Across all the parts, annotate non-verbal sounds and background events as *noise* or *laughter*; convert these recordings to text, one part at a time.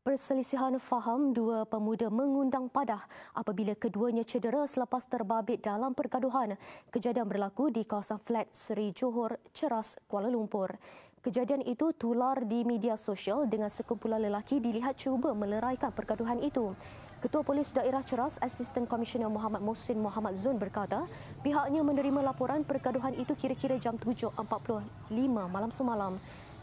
Perselisihan faham dua pemuda mengundang padah apabila keduanya cedera selepas terbabit dalam pergaduhan. Kejadian berlaku di kawasan flat Seri Johor, Ceras, Kuala Lumpur. Kejadian itu tular di media sosial dengan sekumpulan lelaki dilihat cuba meleraikan pergaduhan itu. Ketua Polis Daerah Ceras, Asisten Komisioner Muhammad Musin Muhammad Zun berkata, pihaknya menerima laporan pergaduhan itu kira-kira jam 7.45 malam semalam.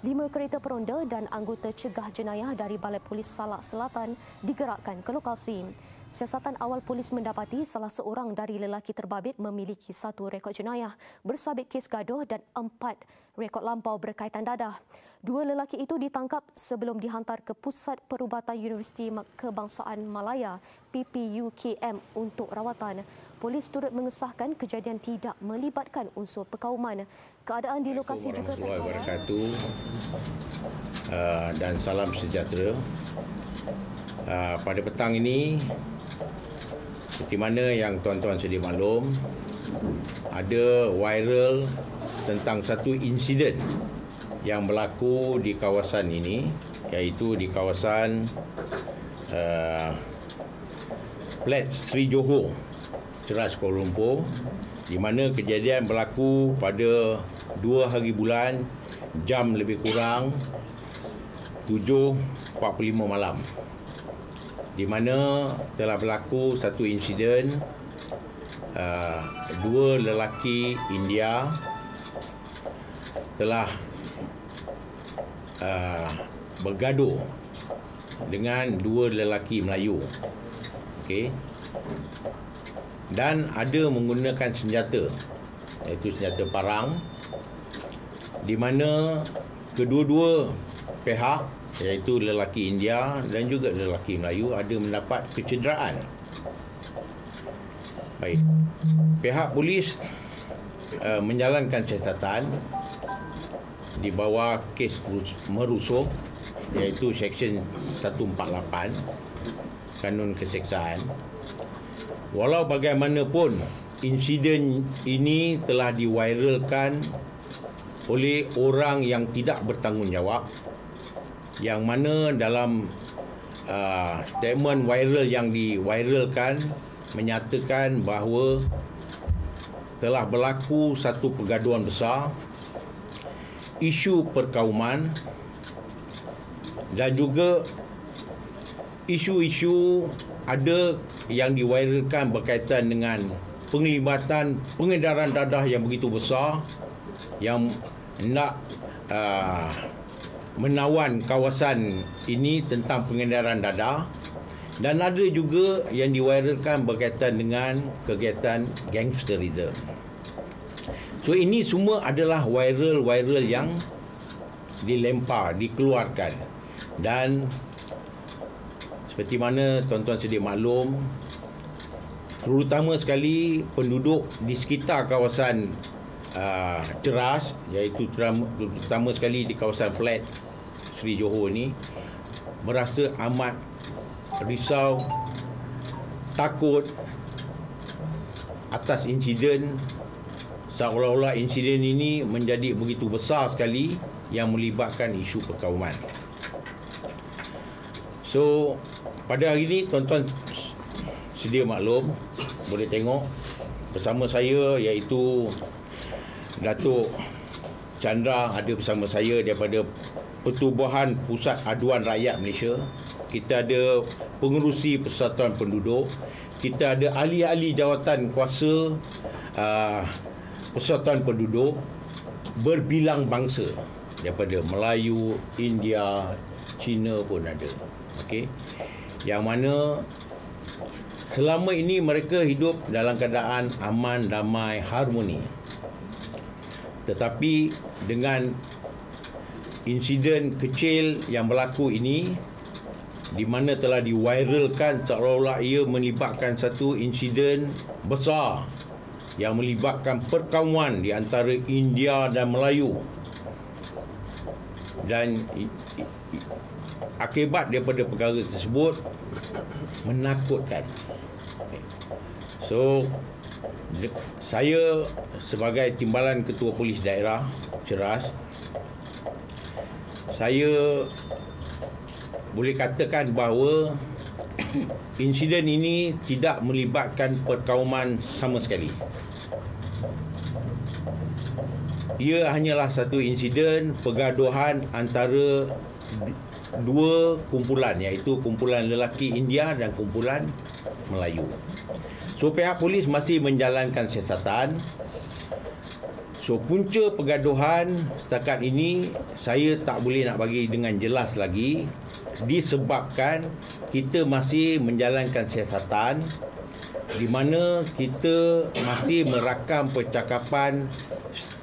Lima kereta peronda dan anggota cegah jenayah dari Balai Polis Salak Selatan digerakkan ke lokasi. Siasatan awal polis mendapati salah seorang dari lelaki terbabit memiliki satu rekod jenayah bersabit kes gaduh dan empat rekod lampau berkaitan dadah. Dua lelaki itu ditangkap sebelum dihantar ke Pusat Perubatan Universiti Kebangsaan Malaya PPUKM untuk rawatan. Polis turut mengesahkan kejadian tidak melibatkan unsur perkauman. Keadaan di lokasi juga terkawal. Uh, dan salam sejahtera. Uh, pada petang ini seperti mana yang tuan-tuan sedia maklum ada viral tentang satu insiden yang berlaku di kawasan ini iaitu di kawasan uh, Plat Sri Johor Ceras Kuala Lumpur di mana kejadian berlaku pada 2 hari bulan jam lebih kurang 7.45 malam di mana telah berlaku satu insiden uh, dua lelaki India telah uh, bergaduh dengan dua lelaki Melayu. Okey. Dan ada menggunakan senjata iaitu senjata parang di mana kedua-dua pihak iaitu lelaki India dan juga lelaki Melayu ada mendapat kecederaan. Baik. Pihak polis uh, menjalankan catatan di bawah kes merusuh iaitu seksyen 148 kanun keseksaan. Walau bagaimanapun insiden ini telah diviralkan oleh orang yang tidak bertanggungjawab yang mana dalam uh, statement viral yang diviralkan menyatakan bahawa telah berlaku satu pergaduhan besar isu perkauman dan juga isu-isu ada yang diviralkan berkaitan dengan penglibatan pengedaran dadah yang begitu besar yang nak uh, menawan kawasan ini tentang pengendaraan dadah dan ada juga yang diviralkan berkaitan dengan kegiatan gangsterism. So ini semua adalah viral-viral yang dilempar, dikeluarkan dan seperti mana tuan-tuan sedia maklum terutama sekali penduduk di sekitar kawasan uh, Ceras iaitu terutama sekali di kawasan flat Sri Johor ni merasa amat risau takut atas insiden seolah-olah insiden ini menjadi begitu besar sekali yang melibatkan isu perkauman. So, pada hari ini tuan-tuan sedia maklum boleh tengok bersama saya iaitu Datuk Chandra ada bersama saya daripada Pertubuhan Pusat Aduan Rakyat Malaysia. Kita ada pengurusi Persatuan Penduduk. Kita ada ahli-ahli jawatan kuasa uh, Persatuan Penduduk berbilang bangsa daripada Melayu, India, Cina pun ada. Okey. Yang mana selama ini mereka hidup dalam keadaan aman, damai, harmoni. Tetapi dengan insiden kecil yang berlaku ini di mana telah diviralkan seolah-olah ia melibatkan satu insiden besar yang melibatkan perkawanan di antara India dan Melayu. Dan akibat daripada perkara tersebut menakutkan. So saya sebagai timbalan ketua polis daerah Ceras saya boleh katakan bahawa insiden ini tidak melibatkan perkauman sama sekali. Ia hanyalah satu insiden pergaduhan antara dua kumpulan iaitu kumpulan lelaki India dan kumpulan Melayu. So pihak polis masih menjalankan siasatan So punca pergaduhan setakat ini saya tak boleh nak bagi dengan jelas lagi disebabkan kita masih menjalankan siasatan di mana kita masih merakam percakapan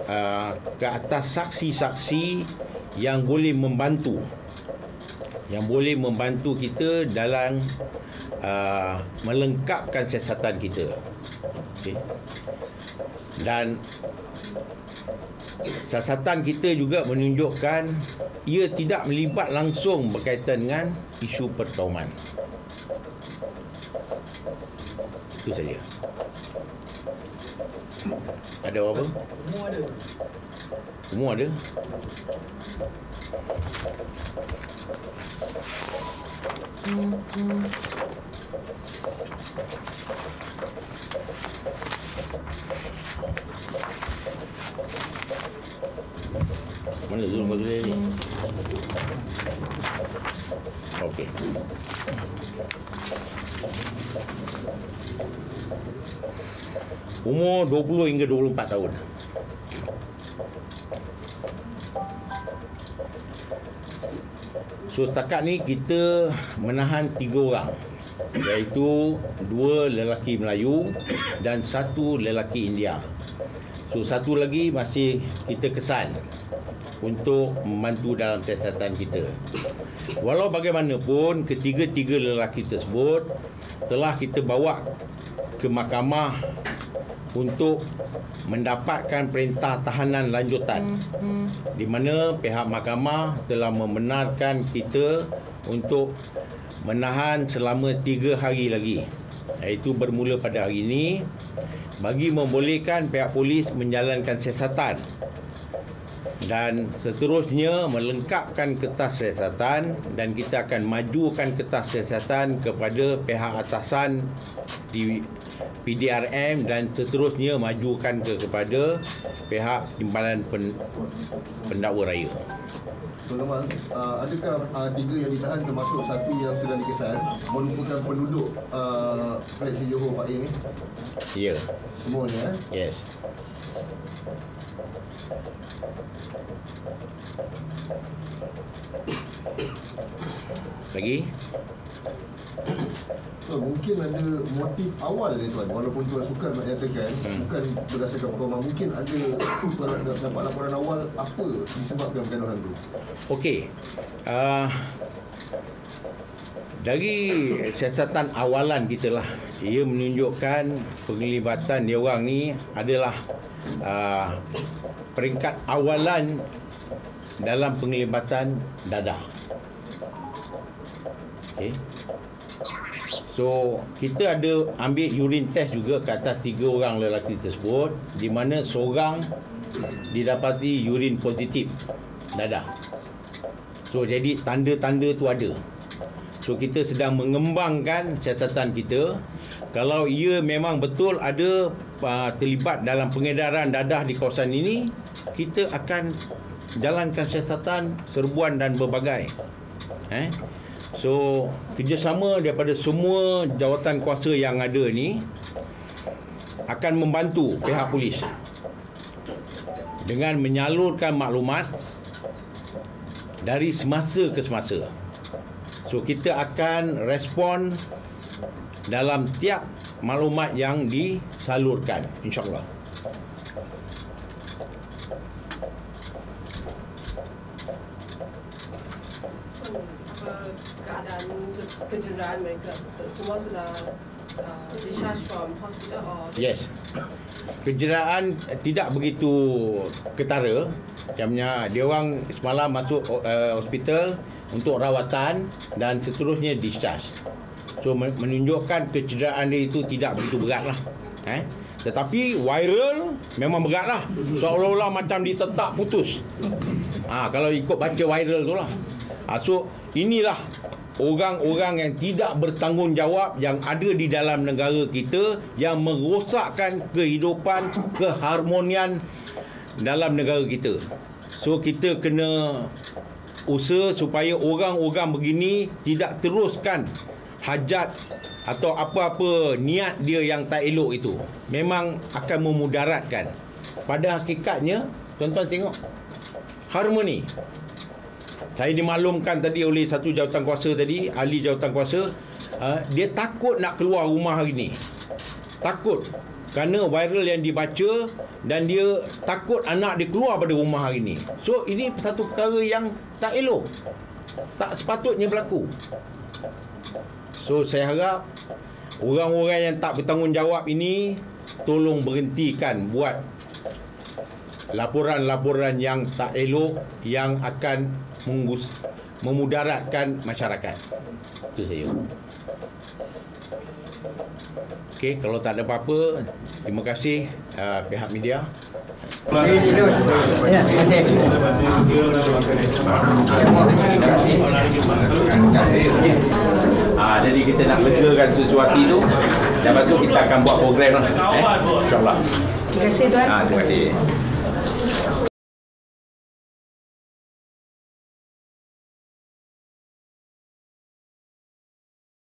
uh, ke atas saksi-saksi yang boleh membantu yang boleh membantu kita dalam uh, melengkapkan siasatan kita. Okay. Dan Siasatan kita juga menunjukkan ia tidak melibat langsung berkaitan dengan isu perkauman. Itu saja. Ada apa? Semua ada. Semua ada. Hmm, hmm. Mana zoom dia ni? Okey. Umur 20 hingga 24 tahun. So setakat ni kita menahan tiga orang iaitu dua lelaki Melayu dan satu lelaki India. So satu lagi masih kita kesan untuk membantu dalam siasatan kita. Walau bagaimanapun, ketiga-tiga lelaki tersebut telah kita bawa ke mahkamah untuk mendapatkan perintah tahanan lanjutan di mana pihak mahkamah telah membenarkan kita untuk menahan selama tiga hari lagi. Iaitu bermula pada hari ini bagi membolehkan pihak polis menjalankan siasatan dan seterusnya melengkapkan kertas siasatan dan kita akan majukan kertas siasatan kepada pihak atasan di PDRM dan seterusnya majukan ke kepada pihak timbalan pen, pendakwa raya. Tuan-tuan, uh, adakah uh, tiga yang ditahan termasuk satu yang sedang dikesan merupakan penduduk uh, Johor Pak ini? Ya. Semuanya? Eh? Yes. Lagi? Oh, mungkin ada motif awal dia tuan walaupun tuan sukan menyatakan hmm. bukan berdasarkan perkauman mungkin ada tuan *coughs* dapat laporan awal apa disebabkan pergaduhan tu okey uh, dari siasatan awalan kita lah. Ia menunjukkan penglibatan dia orang ni adalah uh, peringkat awalan dalam penglibatan dadah okey. So kita ada ambil urine test juga ke atas tiga orang lelaki tersebut di mana seorang didapati urine positif dadah. So jadi tanda-tanda tu ada. So kita sedang mengembangkan siasatan kita kalau ia memang betul ada uh, terlibat dalam pengedaran dadah di kawasan ini kita akan jalankan siasatan serbuan dan berbagai. Eh? So kerjasama daripada semua jawatan kuasa yang ada ni akan membantu pihak polis dengan menyalurkan maklumat dari semasa ke semasa. So kita akan respon dalam tiap maklumat yang disalurkan insyaAllah. kejuruteraan mereka semua sudah uh, yes. Kejuruteraan tidak begitu ketara. Macamnya dia orang semalam masuk uh, hospital untuk rawatan dan seterusnya discharge. So menunjukkan kecederaan dia itu tidak begitu berat lah eh? tetapi viral memang berat lah seolah-olah macam ditetak putus. Ha, kalau ikut baca viral tu lah. Ha, so inilah orang-orang yang tidak bertanggungjawab yang ada di dalam negara kita yang merosakkan kehidupan keharmonian dalam negara kita. So kita kena usaha supaya orang-orang begini tidak teruskan hajat atau apa-apa niat dia yang tak elok itu. Memang akan memudaratkan. Pada hakikatnya, tuan-tuan tengok harmoni saya dimaklumkan tadi oleh satu jawatan kuasa tadi, ahli jawatan kuasa, uh, dia takut nak keluar rumah hari ni. Takut. Kerana viral yang dibaca dan dia takut anak dia keluar pada rumah hari ni. So, ini satu perkara yang tak elok. Tak sepatutnya berlaku. So, saya harap orang-orang yang tak bertanggungjawab ini tolong berhentikan buat laporan-laporan yang tak elok yang akan menggus, memudaratkan masyarakat. Itu saya. Okey, kalau tak ada apa-apa, terima kasih uh, pihak media. Ya, terima kasih. Ah, jadi kita nak legakan sesuatu tu. Lepas tu kita akan buat program lah. Eh? InsyaAllah. Terima kasih tuan. Ah, terima kasih.